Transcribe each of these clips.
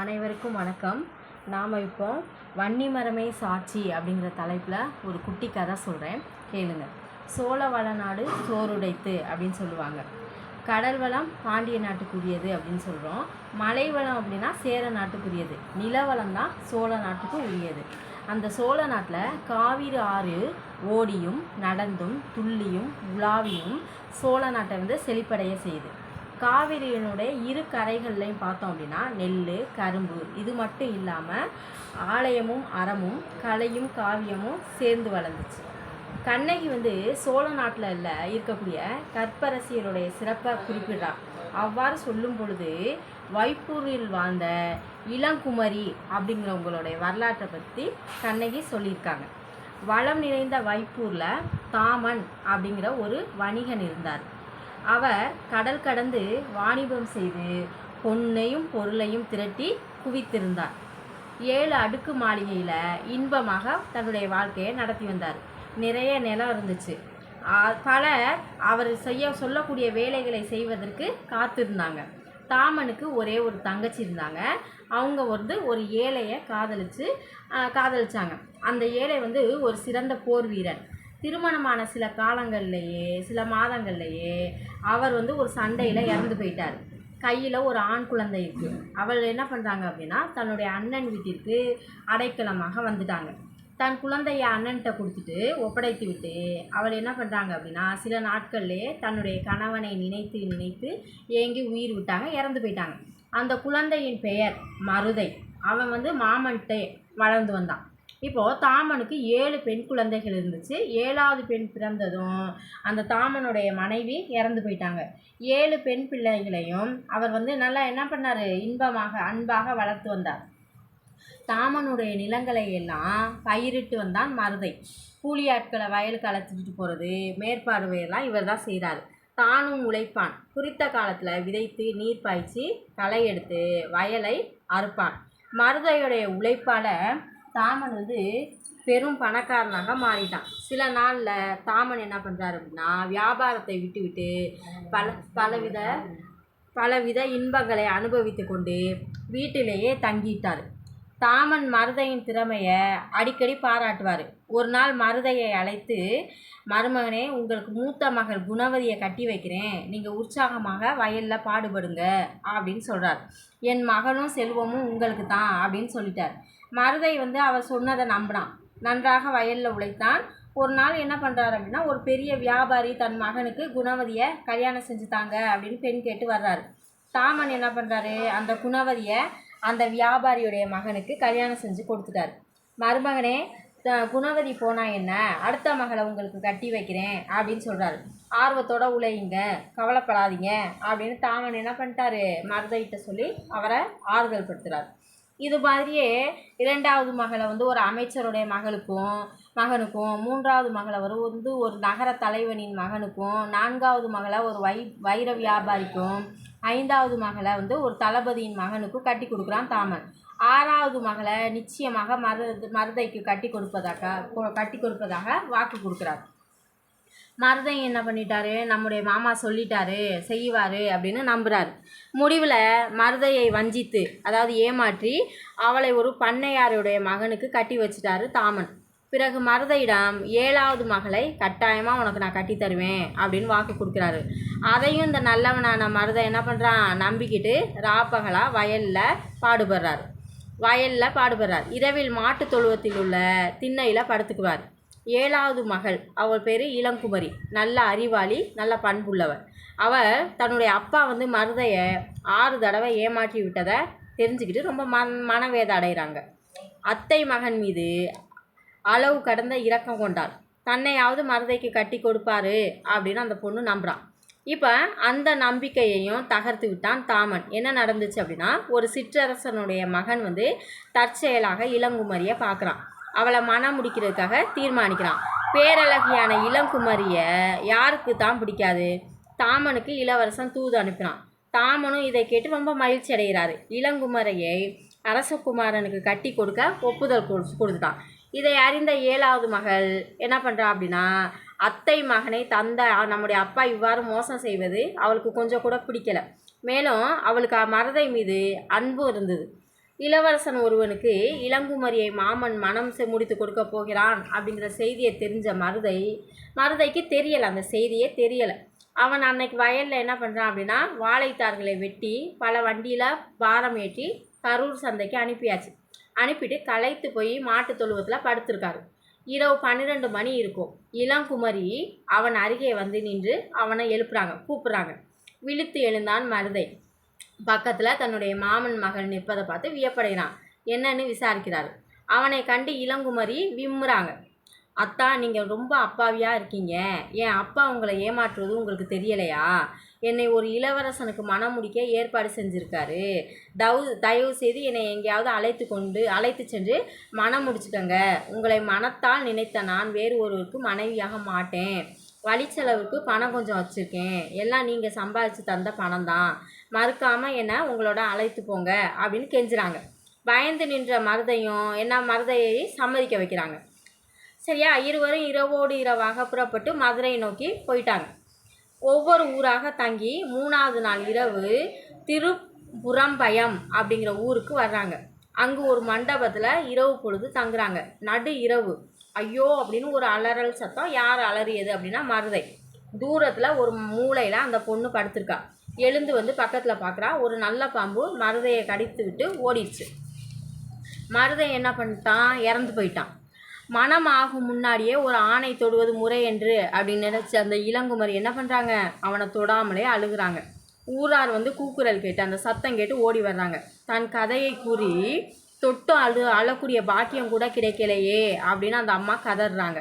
அனைவருக்கும் வணக்கம். நாம் இப்போ வன்னிமரமே சாட்சி அப்படிங்கிற தலைப்பில் ஒரு குட்டி கதை சொல்கிறேன் கேளுங்க. சோழ வளநாடு சோறுடைத்து அப்படின்னு சொல்லுவாங்க. கடல் வளம் பாண்டிய நாட்டுக்குரியது அப்படின்னு சொல்கிறோம் மலை வளம் அப்படின்னா சேர நாட்டுக்குரியது. நிலவளம் தான் சோழ நாட்டுக்கு உரியது. அந்த சோழ நாட்டில் காவிரி ஆறு ஓடியும் நடந்தும் துள்ளியும் உலாவியும் சோழ நாட்டை வந்து செழிப்படைய செய்யுது. காவிரியினுடைய இரு கரைகள்லையும் பார்த்தோம் அப்படின்னா நெல் கரும்பு. இது மட்டும் இல்லாமல் ஆலயமும் அறமும் கலையும் காவியமும் சேர்ந்து வளர்ந்துச்சு. கண்ணகி வந்து சோழ நாட்டில் இல்லை இருக்கக்கூடிய கற்பரசியருடைய சிறப்பை குறிப்பிடுறா. அவ்வாறு சொல்லும் பொழுது வைப்பூரில் வாழ்ந்த இளங்குமரி அப்படிங்கிறவங்களுடைய வரலாற்றை பற்றி கண்ணகி சொல்லியிருக்காங்க. வளம் நிறைந்த வைப்பூரில் தாமன் அப்படிங்கிற ஒரு வணிகன் இருந்தார். அவர் கடல் கடந்து வாணிபம் செய்து பொன்னையும் பொருளையும் திரட்டி குவித்திருந்தார் ஏழு அடுக்கு மாளிகையில் இன்பமாக தன்னுடைய வாழ்க்கையை நடத்தி வந்தார். நிறைய நிலம் இருந்துச்சு. பல பலர் அவர் செய்ய சொல்லக்கூடிய வேலைகளை செய்வதற்கு காத்திருந்தாங்க. தாமனுக்கு ஒரே ஒரு தங்கச்சி இருந்தாங்க. அவங்க வந்து ஒரு ஏழையை காதலிச்சு காதலிச்சாங்க. அந்த ஏழை வந்து ஒரு சிறந்த போர் வீரன். திருமணமான சில காலங்கள்லேயே சில மாதங்கள்லேயே அவர் வந்து ஒரு சண்டையில் இறந்து போயிட்டார். கையில் ஒரு ஆண் குழந்தை இருக்குது அவள் என்ன பண்ணுறாங்க அப்படின்னா தன்னுடைய அண்ணன் வீட்டிற்கு அடைக்கலமாக வந்துட்டாங்க. தன் குழந்தைய அண்ணன்கிட்ட கொடுத்துட்டு ஒப்படைத்து விட்டு அவள் என்ன பண்ணுறாங்க அப்படின்னா சில நாட்கள்லேயே தன்னுடைய கணவனை நினைத்து நினைத்து ஏங்கி உயிர் விட்டாங்க இறந்து போயிட்டாங்க. அந்த குழந்தையின் பெயர் மருதை. அவன் வந்து மாமன்ட்டே வளர்ந்து வந்தான். இப்போது தாமனுக்கு ஏழு பெண் குழந்தைகள் இருந்துச்சு. ஏழாவது பெண் பிறந்ததும் அந்த தாமனுடைய மனைவி இறந்து போயிட்டாங்க. ஏழு பெண் பிள்ளைகளையும் அவர் வந்து நல்லா என்ன பண்ணார்? இன்பமாக அன்பாக வளர்த்து வந்தார். தாமனுடைய நிலங்களை எல்லாம் பயிரிட்டு வந்தான் மருதை. கூலி ஆட்களை வயலுக்கு அழைச்சிட்டு போகிறது மேற்பார்வையெல்லாம் இவர் தான் செய்கிறார் தானும் உழைப்பான். குறித்த காலத்தில் விதைத்து நீர் பாய்ச்சி களை எடுத்து வயலை அறுப்பான். மருதையுடைய உழைப்பால் தாமன் வந்து பெரும் பணக்காரனாக மாறிட்டான். சில நாளில் தாமன் என்ன பண்ணுறாரு அப்படின்னா வியாபாரத்தை விட்டுவிட்டு பல பலவித பலவித இன்பங்களை அனுபவித்து கொண்டு வீட்டிலேயே தங்கிட்டார். தாமன் மருதையின் திறமையை அடிக்கடி பாராட்டுவார். ஒரு நாள் மருதையை அழைத்து மருமகனே உங்களுக்கு மூத்த மகள் குணவதியை கட்டி வைக்கிறேன். நீங்கள் உற்சாகமாக வயலில் பாடுபடுங்க அப்படின்னு சொல்கிறார் என் மகனும் செல்வமும் உங்களுக்கு தான் அப்படின்னு சொல்லிட்டார். மருதை வந்து அவர் சொன்னதை நம்பினான் நன்றாக வயலில் உழைத்தான். ஒரு நாள் என்ன பண்ணுறாரு அப்படின்னா ஒரு பெரிய வியாபாரி தன் மகனுக்கு குணவதியை கல்யாணம் செஞ்சு தாங்க அப்படின்னு பெண் கேட்டு வர்றாரு. தாமன் என்ன பண்ணுறாரு அந்த குணவதியை அந்த வியாபாரியுடைய மகனுக்கு கல்யாணம் செஞ்சு கொடுத்துட்டாரு. மருமகனே த- குணவதி போனால் என்ன? அடுத்த மகளை உங்களுக்கு கட்டி வைக்கிறேன் அப்படின்னு சொல்கிறாரு ஆர்வத்தோட உழையுங்க கவலைப்படாதீங்க அப்படின்னு தாமன் என்ன பண்ணிட்டாரு? மருதகிட்ட சொல்லி அவரை ஆறுதல் படுத்துகிறார் இது மாதிரியே இரண்டாவது மகளை வந்து ஒரு அமைச்சருடைய மகளுக்கும் மகனுக்கும் மூன்றாவது மகளை ஒரு வந்து ஒரு நகர தலைவனின் மகனுக்கும் நான்காவது மகளை ஒரு வை வைர வியாபாரிக்கும் ஐந்தாவது மகளை வந்து ஒரு தளபதியின் மகனுக்கும் கட்டி கொடுக்குறான் தாமன். ஆறாவது மகளை நிச்சயமாக மரு மருதைக்கு கட்டி கொடுப்பதாக கட்டி கொடுப்பதாக வாக்கு கொடுக்குறார். மருதன் என்ன பண்ணிட்டாரு? நம்முடைய மாமா சொல்லிட்டாரு செய்வார் அப்படின்னு நம்புகிறாரு முடிவில் மருதையை வஞ்சித்து அதாவது ஏமாற்றி அவளை ஒரு பண்ணையாருடைய மகனுக்கு கட்டி வச்சிட்டாரு தாமன். பிறகு மருதையிடம் ஏழாவது மகளை கட்டாயமாக உனக்கு நான் கட்டி தருவேன் அப்படின்னு வாக்கு கொடுக்குறாரு. அதையும் இந்த நல்லவனான மருதை என்ன பண்ணுறான் நம்பிக்கிட்டு ராப்பகலாக வயலில் பாடுபடுறாரு. வயலில் பாடுபடுறார். இரவில் மாட்டுத் தொழுவத்தில் உள்ள திண்ணையில் படுத்துக்குவார். ஏழாவது மகள். அவள் பேர் இளங்குமரி. நல்ல அறிவாளி நல்ல பண்புள்ளவர் அவள் தன்னுடைய அப்பா வந்து மருதையை ஆறு தடவை ஏமாற்றி விட்டதை தெரிஞ்சுக்கிட்டு ரொம்ப மன் மனவேத அடைகிறாங்க அத்தை மகன் மீது அளவு கடந்த இரக்கம் கொண்டாள். தன்னையாவது மருதைக்கு கட்டி கொடுப்பாரு அப்படின்னு அந்த பொண்ணு நம்புகிறான் இப்போ அந்த நம்பிக்கையையும் தகர்த்து விட்டான் தாமன். என்ன நடந்துச்சு அப்படின்னா ஒரு சிற்றரசனுடைய மகன் வந்து தற்செயலாக இளங்குமரியை பார்க்குறான் அவளை மனம் முடிக்கிறதுக்காக தீர்மானிக்கிறான். பேரழகியான இளங்குமரியை யாருக்கு தான் பிடிக்காது? தாமனுக்கு இளவரசன் தூது அனுப்பினான். தாமனும் இதை கேட்டு ரொம்ப மகிழ்ச்சி அடைகிறாரு. இளங்குமரியை அரசகுமாரனுக்கு கட்டி கொடுக்க ஒப்புதல் கொடு- கொடுத்துட்டான். இதை அறிந்த ஏழாவது மகள் என்ன பண்ணுறா அப்படின்னா அத்தை மகனை தந்த நம்முடைய அப்பா இவ்வாறு மோசம் செய்வது அவளுக்கு கொஞ்சம் கூட பிடிக்கல. மேலும் அவளுக்கு மருதை மீது அன்பு இருந்தது. இளவரசன் ஒருவனுக்கு இளங்குமரியை மாமன் மனம் செ முடித்து கொடுக்க போகிறான் அப்படிங்கிற செய்தியை தெரிஞ்ச மருதை மருதைக்கு தெரியலை. அந்த செய்தியே தெரியலை. அவன் அன்னைக்கு வயலில் என்ன பண்ணுறான் அப்படின்னா வாழைத்தார்களை வெட்டி பல வண்டியில் பாரம் ஏற்றி கரூர் சந்தைக்கு அனுப்பியாச்சு. அனுப்பிட்டு களைத்து போய் மாட்டு தொழுவத்தில் படுத்திருக்காரு. இரவு பன்னிரெண்டு மணி இருக்கும். இளங்குமரி அவன் அருகே வந்து நின்று அவனை எழுப்புறாங்க கூப்பிட்றாங்க. விழுத்து எழுந்தான் மருதை. பக்கத்தில் தன்னுடைய மாமன் மகள் நிற்பதை பார்த்து வியப்படைகிறான். என்னன்னு விசாரிக்கிறார் அவனை கண்டு இளங்குமரி விம்முறாங்க. அத்தா நீங்கள் ரொம்ப அப்பாவியாக இருக்கீங்க. என் அப்பா உங்களை ஏமாற்றுவது உங்களுக்கு தெரியலையா? என்னை ஒரு இளவரசனுக்கு மனம் முடிக்க ஏற்பாடு செஞ்சுருக்காரு. தவு தயவு செய்து என்னை எங்கேயாவது அழைத்து கொண்டு அழைத்து சென்று மனம் முடிச்சுக்கோங்க. உங்களை மனத்தால் நினைத்த நான் வேறு ஒருவருக்கு மனைவியாக மாட்டேன். வழிச்செலவுக்கு பணம் கொஞ்சம் வச்சுருக்கேன். எல்லாம் நீங்கள் சம்பாதிச்சு தந்த பணம் தான் மறுக்காமல் என்னை உங்களோட அழைத்து போங்க அப்படின்னு கெஞ்சுறாங்க. பயந்து நின்ற மருதையும் என்ன மருதையை சம்மதிக்க வைக்கிறாங்க. சரியா இருவரும் இரவோடு இரவாக புறப்பட்டு மதுரை நோக்கி போயிட்டாங்க. ஒவ்வொரு ஊராக தங்கி மூணாவது நாள் இரவு திருப்புறம்பயம் அப்படிங்கிற ஊருக்கு வர்றாங்க. அங்கு ஒரு மண்டபத்தில் இரவு பொழுது தங்குறாங்க. நடு இரவு. ஐயோ அப்படின்னு ஒரு அலறல் சத்தம் யார் அலறியது அப்படின்னா மருதை. தூரத்தில் ஒரு மூளையில் அந்த பொண்ணு படுத்திருக்கா. எழுந்து வந்து பக்கத்தில் பார்க்குறா ஒரு நல்ல பாம்பு மருதையை கடித்து விட்டு ஓடிடுச்சு. மருதை என்ன பண்ணிட்டான்? இறந்து போயிட்டான். மனம் ஆகும் முன்னாடியே ஒரு ஆணை தொடுவது முறை என்று அப்படின்னு நினச்சி அந்த இளங்குமரி என்ன பண்ணுறாங்க அவனை தொடாமலே அழுகிறாங்க. ஊரார் வந்து கூக்குரல் கேட்டு அந்த சத்தம் கேட்டு ஓடி வர்றாங்க. தன் கதையை கூறி தொட்டு அழு அழக்கூடிய பாக்கியம் கூட கிடைக்கலையே அப்படின்னு அந்த அம்மா கதறாங்க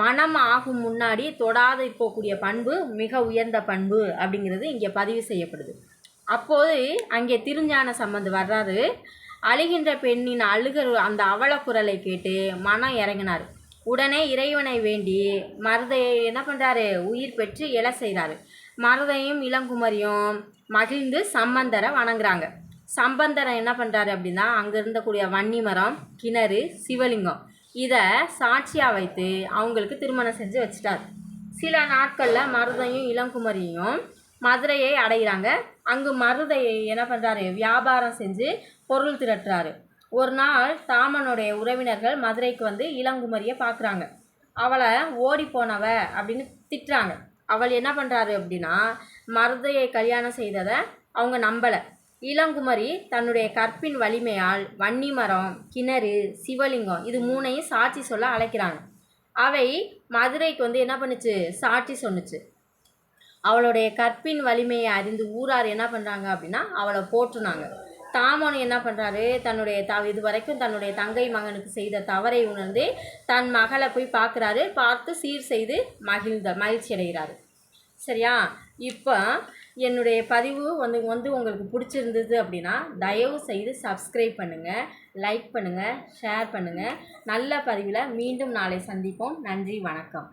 மனம் ஆகும் முன்னாடி தொடாது போகக்கூடிய பண்பு மிக உயர்ந்த பண்பு அப்படிங்கிறது இங்கே பதிவு செய்யப்படுது. அப்போது அங்கே திருஞான சம்பந்து வர்றாரு. அழுகின்ற பெண்ணின் அழுகர் அந்த அவலக்குரலை கேட்டு மனம் இறங்கினார். உடனே இறைவனை வேண்டி மருதையை என்ன பண்ணுறாரு உயிர் பெற்று இல செய்கிறாரு மருதையும் இளங்குமரியும் மகிழ்ந்து சம்பந்தரை வணங்குறாங்க. சம்பந்தரை என்ன பண்ணுறாரு அப்படின்னா அங்கே இருந்தக்கூடிய வன்னி மரம் கிணறு சிவலிங்கம் இதை சாட்சியாக வைத்து அவங்களுக்கு திருமணம் செஞ்சு வச்சிட்டார். சில நாட்களில் மருதையும் இளங்குமரியும் மதுரையை அடைகிறாங்க அங்கு மருதையை என்ன பண்ணுறாரு வியாபாரம் செஞ்சு பொருள் திரட்டுறாரு. ஒரு நாள் தாமனுடைய உறவினர்கள் மதுரைக்கு வந்து இளங்குமரியை பார்க்குறாங்க அவளை ஓடி போனவ அப்படின்னு திட்டுறாங்க. அவள் என்ன பண்ணுறாரு அப்படின்னா மருதையை கல்யாணம் செய்ததை அவங்க நம்பலை. இளங்குமரி தன்னுடைய கற்பின் வலிமையால் வன்னிமரம் கிணறு சிவலிங்கம் இது மூணையும் சாட்சி சொல்ல அழைக்கிறாங்க. அவை மதுரைக்கு வந்து என்ன பண்ணுச்சு? சாட்சி சொன்னுச்சு. அவளுடைய கற்பின் வலிமையை அறிந்து ஊரார் என்ன பண்ணுறாங்க அப்படின்னா அவளை போற்றுனாங்க. தாமன் என்ன பண்ணுறாரு தன்னுடைய த இது வரைக்கும் தன்னுடைய தங்கை மகனுக்கு செய்த தவறை உணர்ந்து தன் மகளை போய் பார்க்குறாரு. பார்த்து சீர் செய்து மகிழ்ந்த மகிழ்ச்சி அடைகிறாரு சரியா? இப்போ என்னுடைய பதிவு வந்து வந்து உங்களுக்கு பிடிச்சிருந்தது அப்படின்னா தயவு செய்து சப்ஸ்கிரைப் பண்ணுங்கள் லைக் பண்ணுங்கள் ஷேர் பண்ணுங்கள் நல்ல பதிவில் மீண்டும் நாளை சந்திப்போம். நன்றி வணக்கம்.